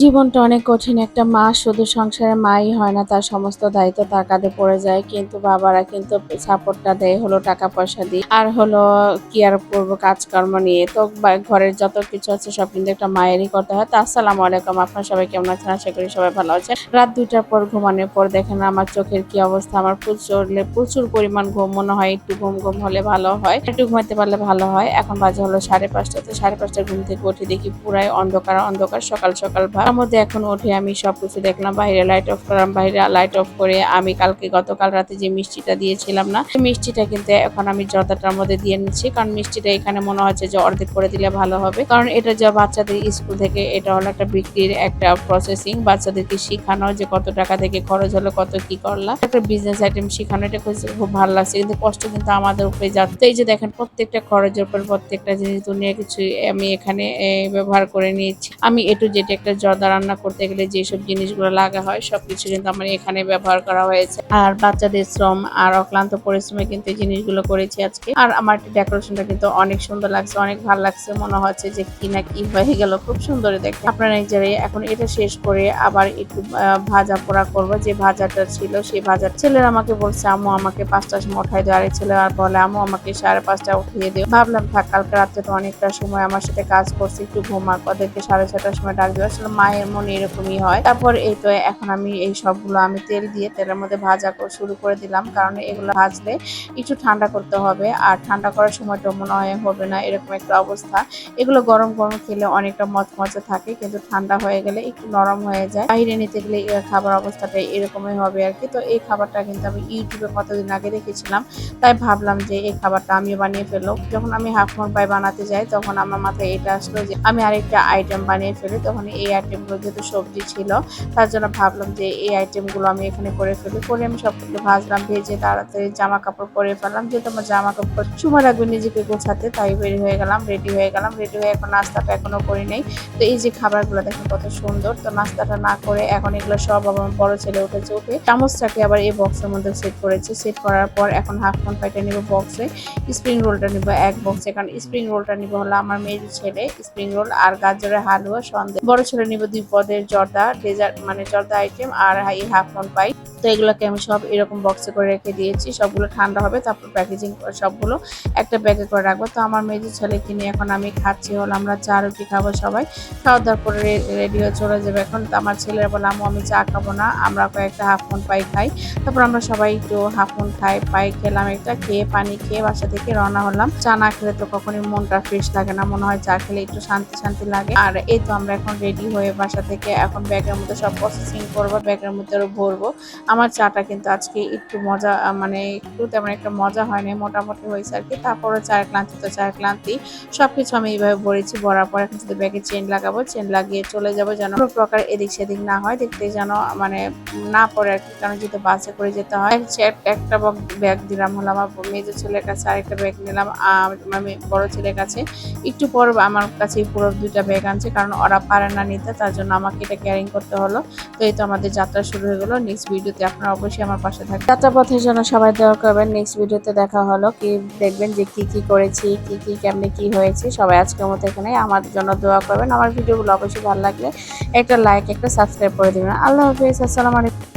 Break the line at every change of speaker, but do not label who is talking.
জীবনটা অনেক কঠিন। একটা মা শুধু সংসারে মাই হয় না, তার সমস্ত দায়িত্ব তার কাঁধে পড়ে যায়। কিন্তু বাবারা কিন্তু সাপোর্টটা দেয়, হলো টাকা পয়সা দিয়ে। আর হলো কেয়ার করব, কাজকর্ম নিয়ে। তো ঘরের যত কিছু আছে সব কিন্তু একটা মায়েরই করতে হয়। তো আসসালামু আলাইকুম, আপনার সবাই কেমন আছেন? আশা করি সবাই ভালো আছে রাত দুইটার পর ঘুমানোর পর দেখেন আমার চোখের কি অবস্থা। আমার প্রচুর প্রচুর পরিমাণ ঘুম, মনে হয় একটু ঘুম ঘুম হলে ভালো হয়। একটু ঘুমাতে পারলে ভালো হয়। এখন বাজে হলো সাড়ে পাঁচটা। তো সাড়ে পাঁচটা ঘুম থেকে উঠে দেখি পুরাই অন্ধকার অন্ধকার, সকাল সকাল ভাব। তার মধ্যে এখন উঠে আমি সবকিছু দেখলাম, বাইরে লাইট অফ করলাম বাইরে লাইট অফ করে আমি কালকে, গতকাল রাতে যে মিষ্টিটা দিয়েছিলাম না মিষ্টিটা কিন্তু এখন আমি জর্দাটার মধ্যে দিয়ে নিচ্ছি। কারণ মিষ্টিটা এখানে মনে হচ্ছে যে অর্ধেক করে দিলে ভালো হবে। কারণ এটা যা বাচ্চাদের স্কুল থেকে, এটা হলো একটা বিক্রির একটা প্রসেসিং বাচ্চাদেরকে শেখানো যে কত টাকা থেকে খরচ হলো, কত কি করলা একটা বিজনেস আইটেম শেখানো, এটা খুব- ভালো লাগছে। কিন্তু কষ্ট কিন্তু আমাদের উপরে যাচ্ছে। এই যে দেখেন, প্রত্যেকটা খরচের উপর প্রত্যেকটা জিনিস দুনিয়া কিছু আমি এখানে ব্যবহার করে নিয়েছি। আমি এটু যেটা একটা জর্দা রান্না করতে গেলে যেসব জিনিসগুলো লাগা হয়, সবকিছু কিন্তু আমার এখানে ব্যবহার করা হয়েছে। আর বাচ্চাদের শ্রম আর অক্লান্ত পরিশ্রমে কিন্তু এই জিনিসগুলো করেছি আজকে। আর আমার ডেকোরেশনটা কিন্তু অনেক সুন্দর লাগছে, অনেক ভালো লাগছে। মনে হচ্ছে যে কি না কি হয়ে গেল, খুব সুন্দর দেখে আপনারা যে এখন এটা শেষ করে আবার একটু ভাজা পোড়া করব। যে ভাজাটা ছিল সেই ভাজা। ছেলের আমাকে বলছে আমু আমাকে পাঁচটা সময় উঠাই দেয় আরেক ছেলে আর বলে, আম্মু, আমাকে সাড়ে পাঁচটা উঠিয়ে দিও। ভাবলাম, থাক, কালকে রাত্রে তো অনেকটা সময় আমার সাথে কাজ করছে, একটু ঘুমাক। ওদেরকে সাড়ে ছটার সময় ডাক দেওয়া আসলে মায়ের মনে এরকমই হয়। তারপর এই তো এখন আমি এই সবগুলো আমি তেল দিয়ে তেলের মধ্যে ভাজা শুরু করে দিলাম। কারণ এগুলো ভাজলে একটু ঠান্ডা করতে হবে। আর ঠান্ডা করার সময়টা মনে হয় হবে না, এরকম একটা অবস্থা। এগুলো গরম গরম খেলে অনেকটা মচমচে থাকে, কিন্তু ঠান্ডা হয়ে গেলে একটু নরম হয়ে যায়। বাইরে নিতে গেলে খাবার অবস্থাটা এরকমই হবে আর কি। তো এই খাবারটা কিন্তু আমি ইউটিউবে কতদিন আগে দেখেছিলাম। তাই ভাবলাম যে এই খাবারটা আমিও বানিয়ে ফেলল যখন আমি হাফ মোট বানাতে যাই, তখন আমার মাথায় এটা আসলো যে আমি আরেকটা আইটেম বানিয়ে ফেলি। তখন এই আইটেমগুলো যেহেতু সবজি ছিল, তার জন্য ভাবলাম যে এই আইটেমগুলো আমি এখানে করে ফেলি। করে আমি সবগুলো ভাজলাম, ভেজে তাড়াতাড়ি জামা কাপড় পরে ফেললাম। যেহেতু আমার জামা কাপড় সময় লাগবে নিজেকে গোছাতে, তাই বের হয়ে গেলাম রেডি হয়ে গেলাম। রেডি হয়ে এখন নাস্তাটা এখনও করি নাই। তো এই যে খাবারগুলো দেখেন কত সুন্দর। তো নাস্তাটা না করে এখন এগুলো সব আমার বড় ছেলে উঠেছে, উঠে চামচটাকে আবার এই বক্সের মধ্যে সেট করেছে। সেট করার পর এখন হাফ ফোন পাইটা নিব বক্সে স্প্রিং রোলটা নিব এক বক্সে কারণ স্প্রিং রোলটা নিব হলো আমার মেয়ের ছেলে। স্প্রিং রোল আর গাজরের হালুয়া সন্দেহ বড় ছেলে নিব দুই জর্দা, ডেজার্ট মানে জর্দা আইটেম আর এই হাফ ফোন পাই তো এগুলোকে আমি সব এরকম বক্সে করে রেখে দিয়েছি। সবগুলো ঠান্ডা হবে, তারপর প্যাকেজিং সবগুলো একটা ব্যাগে করে রাখব। তো আমার মেয়েদের ছেলেকে নিয়ে এখন আমি খাচ্ছি, হলো আমরা চা রুটি খাব সবাই। খাওয়া দাওয়ার পরে রেডি হয়ে চলে যাবে এখন। তো আমার ছেলেরা বলে আমু আমি চা খাব না, আমরা কয়েকটা হাফ মুন পাই খাই। তারপর আমরা সবাই একটু হাফ মুন খাই পাই খেলাম একটা, খেয়ে পানি খেয়ে বাসা থেকে রওনা হলাম। চা না খেলে তো কখনোই মনটা ফ্রেশ লাগে না, মনে হয় চা খেলে একটু শান্তি শান্তি লাগে। আর এই তো আমরা এখন রেডি হয়ে বাসা থেকে এখন ব্যাগের মধ্যে সব প্রসেসিং করব, ব্যাগের মধ্যে আরও ভরবো। আমার চাটা কিন্তু আজকে একটু মজা মানে একটু তেমন একটা মজা হয়নি, মোটামুটি হয়েছে আর কি তারপরে চায়ের ক্লান্তি তো চায়ের ক্লান্তি। সব কিছু আমি এইভাবে ভরেছি, ভরার পর এখন শুধু ব্যাগে চেন লাগাবো চেন লাগিয়ে চলে যাব যেন কোনো প্রকার এদিক সেদিক না হয়, দেখতে যেন মানে না পড়ে আর কি কারণ যেহেতু বাসে করে যেতে হয়, এক- একটা ব্যাগ দিলাম, হলো আমার মেজর ছেলের কাছে আরেকটা ব্যাগ নিলাম আমার বড় ছেলের কাছে। একটু পর আমার কাছে পুরো দুইটা ব্যাগ আনছে, কারণ ওরা পারে না নিতে তার জন্য আমাকে এটা ক্যারিং করতে হলো। তো এই তো আমাদের যাত্রা শুরু হয়ে গেলো। নেক্সট ভিডিওতে আপনারা অবশ্যই আমার পাশে থাকবেন। যাত্রা পথের জন্য সবাই দেওয়া করবেন। নেক্সট ভিডিওতে দেখা হলো। কি দেখবেন যে কি কি করেছি, কি কি, কেমনে কি হয়েছে, সবাই আজকের মতো এখানে আমার জন্য দোয়া করবেন। আমার ভিডিওগুলো অবশ্যই ভালো লাগলে একটা লাইক একটা সাবস্ক্রাইব করে দেবেন। আল্লাহ হাফিজ। আসসালামু আলাইকুম।